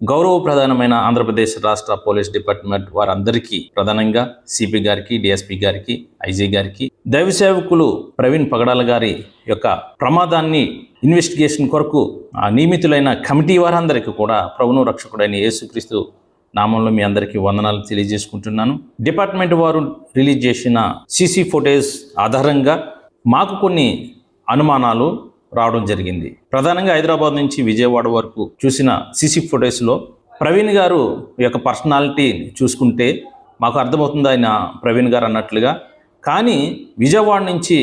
గౌరవ ప్రధానమైన ఆంధ్రప్రదేశ్ రాష్ట్ర పోలీస్ డిపార్ట్మెంట్ వారందరికీ ప్రధానంగా సిపి గారికి డిఎస్పి గారికి ఐజీ గారికి దైవ సేవకులు ప్రవీణ్ పగడాల గారి యొక్క ప్రమాదాన్ని ఇన్వెస్టిగేషన్ కొరకు నియమితులైన కమిటీ వారందరికీ కూడా ప్రభును రక్షకుడైన యేసుక్రీస్తు నామంలో మీ అందరికీ వందనాలు తెలియజేసుకుంటున్నాను. డిపార్ట్మెంట్ వారు రిలీజ్ చేసిన సీసీ ఫుటేజ్ ఆధారంగా మాకు కొన్ని అనుమానాలు రావడం జరిగింది. ప్రధానంగా హైదరాబాద్ నుంచి విజయవాడ వరకు చూసిన సీసీ ఫుటేజ్లో ప్రవీణ్ గారు యొక్క పర్సనాలిటీ చూసుకుంటే మాకు అర్థమవుతుంది ఆయన ప్రవీణ్ గారు అన్నట్లుగా. కానీ విజయవాడ నుంచి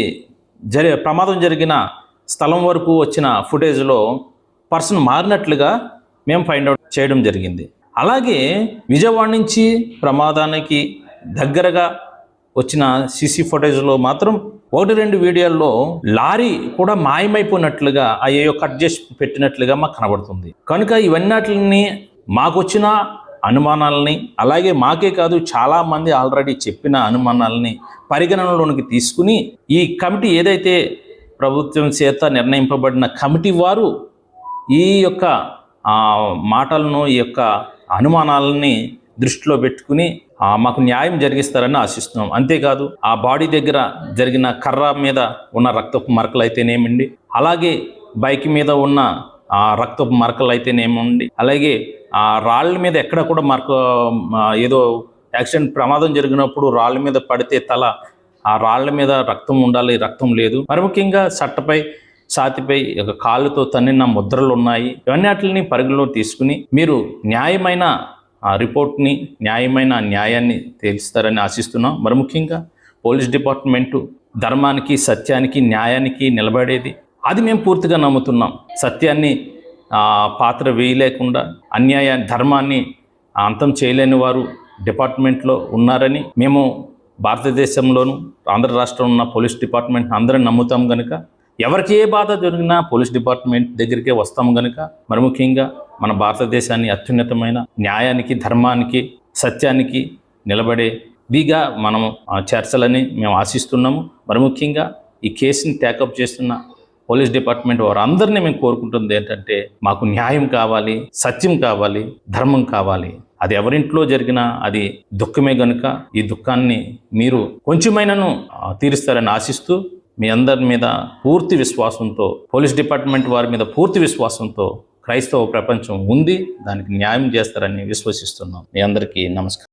జరి ప్రమాదం జరిగిన స్థలం వరకు వచ్చిన ఫుటేజ్లో పర్సన్ మారినట్లుగా మేము ఫైండ్ అవుట్ చేయడం జరిగింది. అలాగే విజయవాడ నుంచి ప్రమాదానికి దగ్గరగా వచ్చిన సీసీ ఫుటేజ్లో మాత్రం ఒకటి రెండు వీడియోల్లో లారీ కూడా మాయమైపోయినట్లుగా అయ్యో కట్ చేసి పెట్టినట్లుగా మాకు కనబడుతుంది. కనుక ఇవన్నీ మాకొచ్చిన అనుమానాలని అలాగే మాకే కాదు చాలామంది ఆల్రెడీ చెప్పిన అనుమానాలని పరిగణనలోనికి తీసుకుని ఈ కమిటీ ఏదైతే ప్రభుత్వం చేత నిర్ణయింపబడిన కమిటీ వారు ఈ యొక్క మాటలను ఈ యొక్క అనుమానాలని దృష్టిలో పెట్టుకుని మాకు న్యాయం జరిగిస్తారని ఆశిస్తున్నాం. అంతేకాదు ఆ బాడీ దగ్గర జరిగిన కర్ర మీద ఉన్న రక్తపు మరకలు అయితేనేమండి అలాగే బైక్ మీద ఉన్న ఆ రక్తపు మరకలు అయితేనేమండి అలాగే ఆ రాళ్ళ మీద ఎక్కడ కూడా మరక ఏదో యాక్సిడెంట్ ప్రమాదం జరిగినప్పుడు రాళ్ళ మీద పడితే తల ఆ రాళ్ళ మీద రక్తం ఉండాలి రక్తం లేదు. మరి ముఖ్యంగా సట్టపై ఛాతిపై ఒక కాళ్ళతో తన్నిన ముద్రలు ఉన్నాయి ఇవన్నీ వాటిని పరిగణలో తీసుకుని మీరు న్యాయమైన ఆ రిపోర్ట్ని న్యాయమైన న్యాయాన్ని తేలుస్తారని ఆశిస్తున్నాం. మరి ముఖ్యంగా పోలీస్ డిపార్ట్మెంటు ధర్మానికి సత్యానికి న్యాయానికి నిలబడేది. అది మేము పూర్తిగా నమ్ముతున్నాం. సత్యాన్ని పాత్ర వేయలేకుండా అన్యాయ ధర్మాన్ని అంతం చేయలేని వారు డిపార్ట్మెంట్లో ఉన్నారని మేము భారతదేశంలోను ఆంధ్ర రాష్ట్రంలో ఉన్న పోలీస్ డిపార్ట్మెంట్ అందరం నమ్ముతాం కనుక ఎవరికి ఏ బాధ జరిగినా పోలీస్ డిపార్ట్మెంట్ దగ్గరికే వస్తాం కనుక మరి ముఖ్యంగా మన భారతదేశాన్ని అత్యున్నతమైన న్యాయానికి ధర్మానికి సత్యానికి నిలబడే విగా మనం చేర్చాలని మేము ఆశిస్తున్నాము. మరి ముఖ్యంగా ఈ కేసుని టేకప్ చేస్తున్న పోలీస్ డిపార్ట్మెంట్ వారు అందరినీ మేము కోరుకుంటుంది ఏంటంటే మాకు న్యాయం కావాలి సత్యం కావాలి ధర్మం కావాలి. అది ఎవరింట్లో జరిగినా అది దుఃఖమే గనుక ఈ దుఃఖాన్ని మీరు కొంచెమైనను తీరుస్తారని ఆశిస్తూ మీ అందరి మీద పూర్తి విశ్వాసంతో పోలీస్ డిపార్ట్మెంట్ వారి మీద పూర్తి విశ్వాసంతో క్రైస్తవ ప్రపంచం ఉంది దానికి న్యాయం చేస్తారని విశ్వసిస్తున్నాం. మీ అందరికీ నమస్కారం.